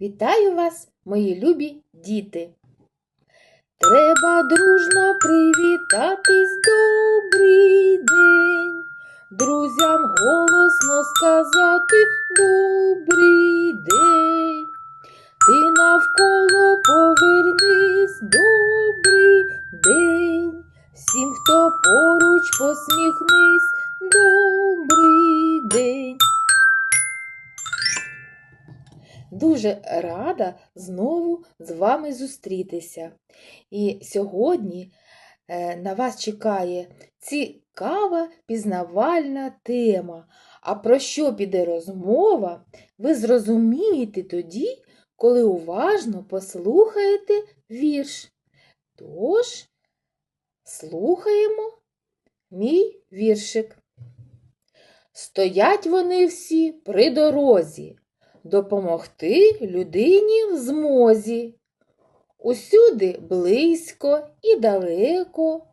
Вітаю вас, мої любі діти. Треба дружно привітатись добрий день. Друзям голосно сказати добрий день. Ти навколо повернись, добрий день. Всім, хто поруч посміхнись, добрий день. Дуже рада знову з вами зустрітися. І сьогодні е, на вас чекає цікава пізнавальна тема. А про що піде розмова, ви зрозумієте тоді, коли уважно послухаєте вірш. Тож, слухаємо мій віршик. Стоять вони всі при дорозі, допомогти людині в змозі. Усюди близько і далеко.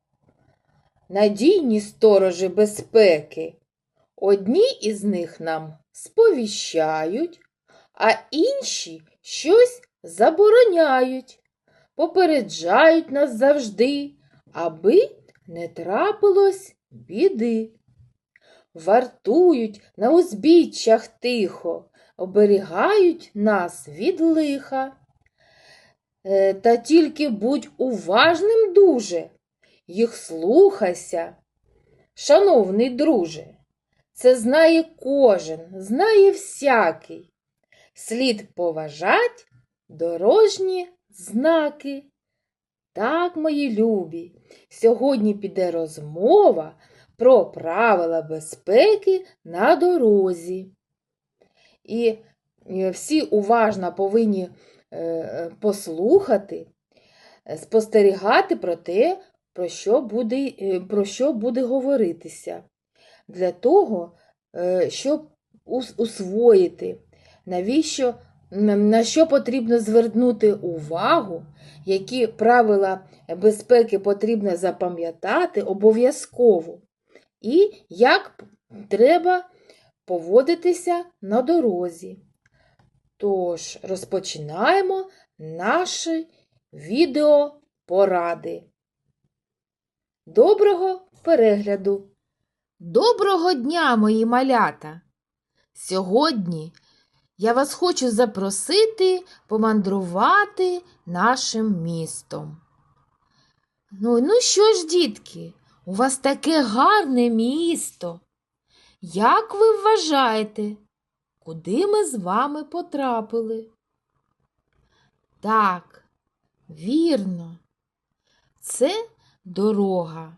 Надійні сторожі безпеки. Одні із них нам сповіщають, а інші щось забороняють, попереджають нас завжди, аби не трапилось біди. Вартують на узбіччях тихо, оберігають нас від лиха. Е, Та тільки будь уважним дуже, їх слухайся, шановний друже. Це знає кожен, знає всякий. Слід поважать дорожні знаки. Так, мої любі, сьогодні піде розмова про правила безпеки на дорозі. І е, всі уважно повинні е, послухати, е, спостерігати про те, про що буде, про що буде говоритися, для того, щоб усвоїти, навіщо, на що потрібно звернути увагу, які правила безпеки потрібно запам'ятати обов'язково, і як треба поводитися на дорозі. Тож, розпочинаємо наші відеопоради. Доброго перегляду! Доброго дня, мої малята! Сьогодні я вас хочу запросити помандрувати нашим містом. Ну, ну що ж, дітки, у вас таке гарне місто. Як ви вважаєте, куди ми з вами потрапили? Так, вірно, це дорога.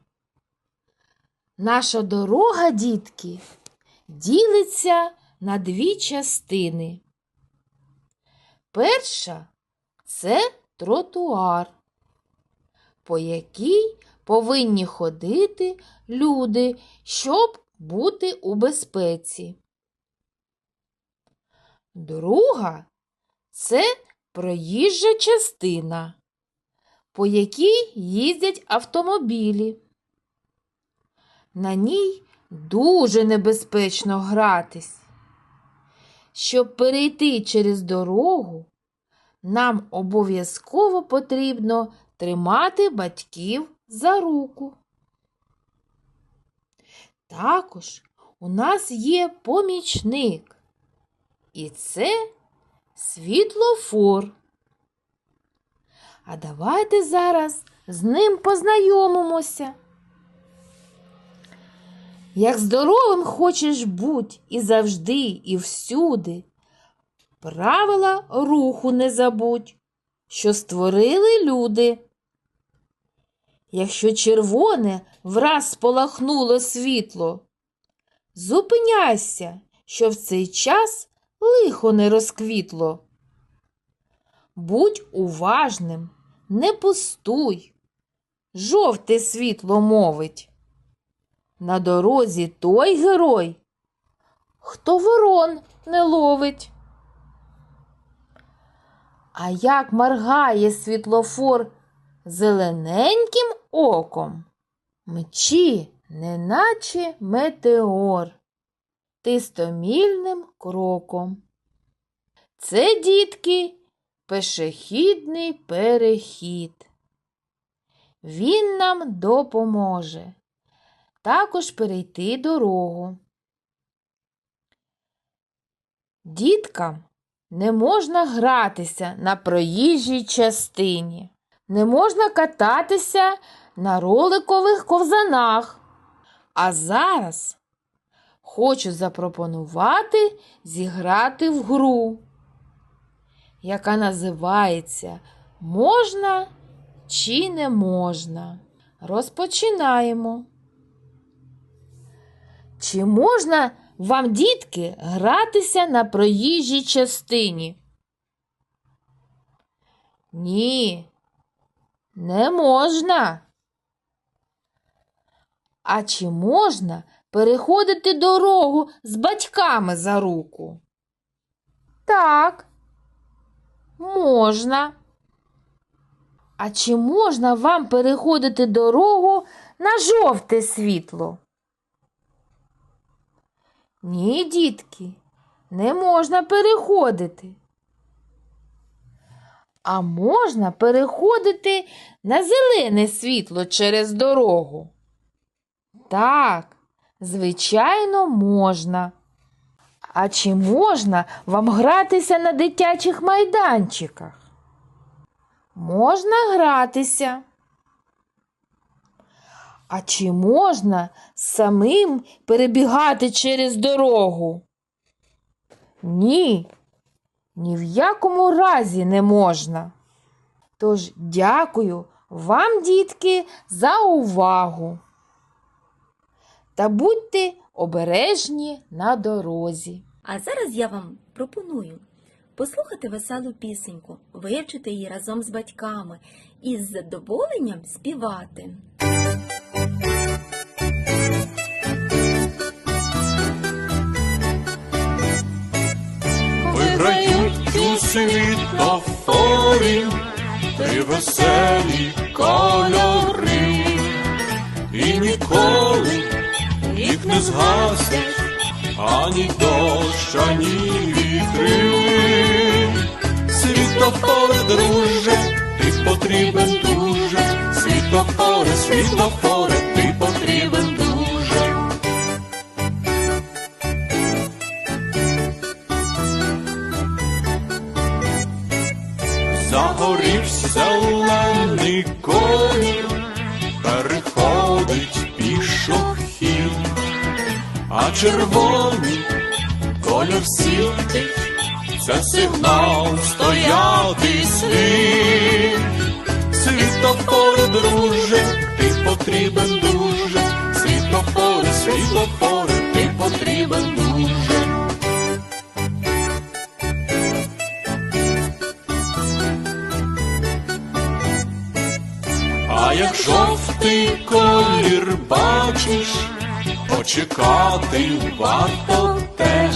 Наша дорога, дітки, ділиться на дві частини. Перша це тротуар, по якій повинні ходити люди, щоб бути у безпеці. Друга це проїжджа частина, по якій їздять автомобілі. На ній дуже небезпечно гратись. Щоб перейти через дорогу, нам обов'язково потрібно тримати батьків за руку. Також у нас є помічник, і це світлофор. А давайте зараз з ним познайомимося. Як здоровим хочеш бути і завжди, і всюди. Правила руху не забудь, що створили люди. Якщо червоне враз спалахнуло світло, зупиняйся, що в цей час лихо не розквітло. Будь уважним, не пустуй, жовте світло мовить. На дорозі той герой, хто ворон не ловить. А як моргає світлофор зелененьким оком, мчі, неначе метеор, тистомільним кроком. Це, дітки, пешехідний перехід. Він нам допоможе також перейти дорогу. Діткам не можна гратися на проїжджій частині, не можна кататися на роликових ковзанах. А зараз хочу запропонувати зіграти в гру, яка називається Можна чи не можна. Розпочинаємо. Чи можна вам, дітки, гратися на проїжджій частині? Ні, не можна. А чи можна переходити дорогу з батьками за руку? Так, можна. А чи можна вам переходити дорогу на жовте світло? Ні, дітки, не можна переходити. А можна переходити на зелене світло через дорогу? Так, звичайно, можна. А чи можна вам гратися на дитячих майданчиках? Можна гратися. А чи можна самим перебігати через дорогу? Ні, ні в якому разі не можна. Тож дякую вам, дітки, за увагу. Та будьте обережні на дорозі. А зараз я вам пропоную послухати веселу пісеньку, вивчити її разом з батьками і з задоволенням співати. Виграють у світофорі веселі кольори, і ніколи їх не згасять ані дощ, ані вітри. Світофоре, друже, ти потрібен дуже, світофоре, світофоре, а червоний колір світить, це сигнал стояти слід. Світофоре, друже, ти потрібен дуже, світофоре, світофоре, ти потрібен дуже. А як жовтий колір бачиш, почекати варто теж.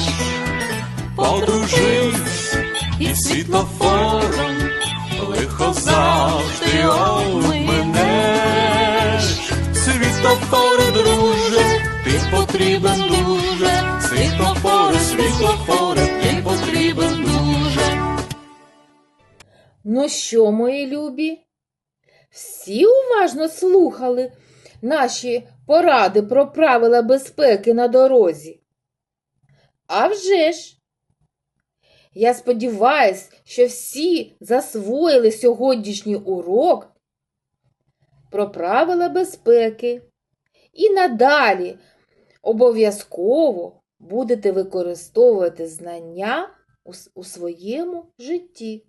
Подружись із світлофором, лихо завжди обминеш. Світлофоре, друже, ти потрібен дуже, світлофоре, світлофоре, ти потрібен дуже. Ну що, мої любі? Всі уважно слухали наші поради про правила безпеки на дорозі. А вже ж! Я сподіваюсь, що всі засвоїли сьогоднішній урок про правила безпеки і надалі обов'язково будете використовувати знання у своєму житті.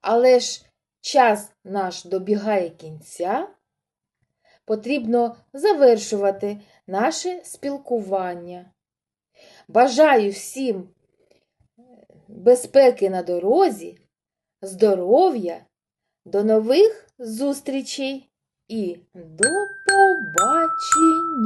Але ж час наш добігає кінця, потрібно завершувати наше спілкування. Бажаю всім безпеки на дорозі, здоров'я, до нових зустрічей і до побачення!